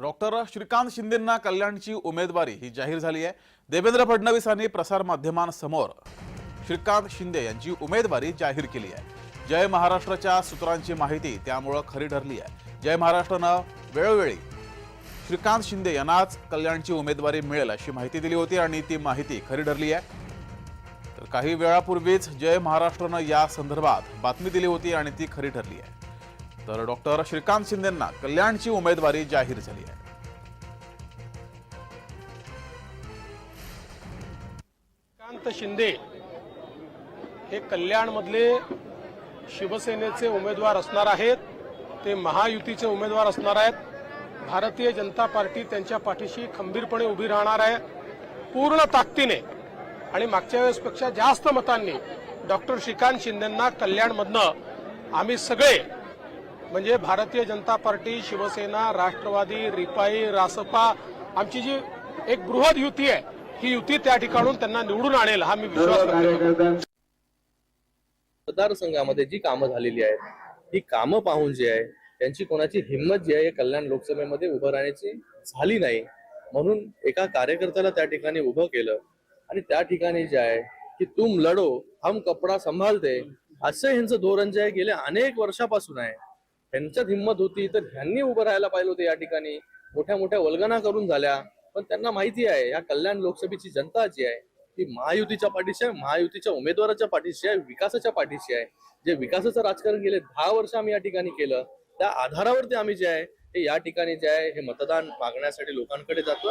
Doctor Shrikant शिंदेंना कल्याणची उमेदवारी ही जाहीर झाली आहे. देवेंद्र फडणवीसांनी प्रसारमाध्यमांसमोर श्रीकांत शिंदे यांची उमेदवारी जाहीर केली आहे. जय महाराष्ट्राच्या सूत्रांची माहिती त्यामुळं खरी ठरली आहे. जय महाराष्ट्रानं वेळोवेळी श्रीकांत शिंदे यांनाच कल्याणची उमेदवारी मिळेल अशी माहिती दिली होती आणि ती माहिती खरी ठरली आहे. तर काही वेळापूर्वीच जय महाराष्ट्रानं या संदर्भात बातमी दिली होती आणि ती खरी ठरली आहे. तर डॉक्टर श्रीकांत शिंदेंना कल्याणची उमेदवारी जाहीर झाली आहे. श्रीकांत शिंदे हे कल्याणमधले शिवसेनेचे उमेदवार असणार आहेत ते महायुतीचे उमेदवार असणार आहेत. भारतीय जनता पार्टी त्यांच्या पाठीशी खंबीरपणे उभी राहणार आहे. पूर्ण ताकदीने आणि मागच्या वेळेसपेक्षा जास्त मतांनी डॉक्टर श्रीकांत शिंदेंना कल्याणमधनं आम्ही सगळे म्हणजे भारतीय जनता पार्टी शिवसेना राष्ट्रवादी रिपाई रासपा आमची जी एक बृहद युती आहे ही युती त्या ठिकाणून त्यांना निवडून आणेल हा मी विश्वास मतदारसंघामध्ये जी कामं झालेली आहेत ती कामं पाहून जी आहे त्यांची कोणाची हिंमत जी आहे या कल्याण लोकसभेमध्ये उभं राहण्याची झाली नाही. म्हणून एका कार्यकर्त्याला त्या ठिकाणी उभं केलं आणि त्या ठिकाणी जे आहे की तुम लढो हम कपडा संभालते असं ह्यांचं धोरण जे आहे गेल्या अनेक वर्षापासून आहे. ह्यांच्यात हिंमत होती तर ह्यांनी उभं राहायला पाहिजे होते या ठिकाणी. मोठ्या मोठ्या वल्गना करून झाल्या. पण त्यांना माहिती आहे या कल्याण लोकसभेची जनता जी आहे ती महायुतीच्या पाठीशी आहे महायुतीच्या उमेदवाराच्या पाठीशी आहे विकासाच्या पाठीशी आहे. जे विकासाचं राजकारण गेले दहा वर्ष आम्ही या ठिकाणी केलं त्या आधारावरती आम्ही जे आहे हे या ठिकाणी जे आहे हे मतदान मागण्यासाठी लोकांकडे जातो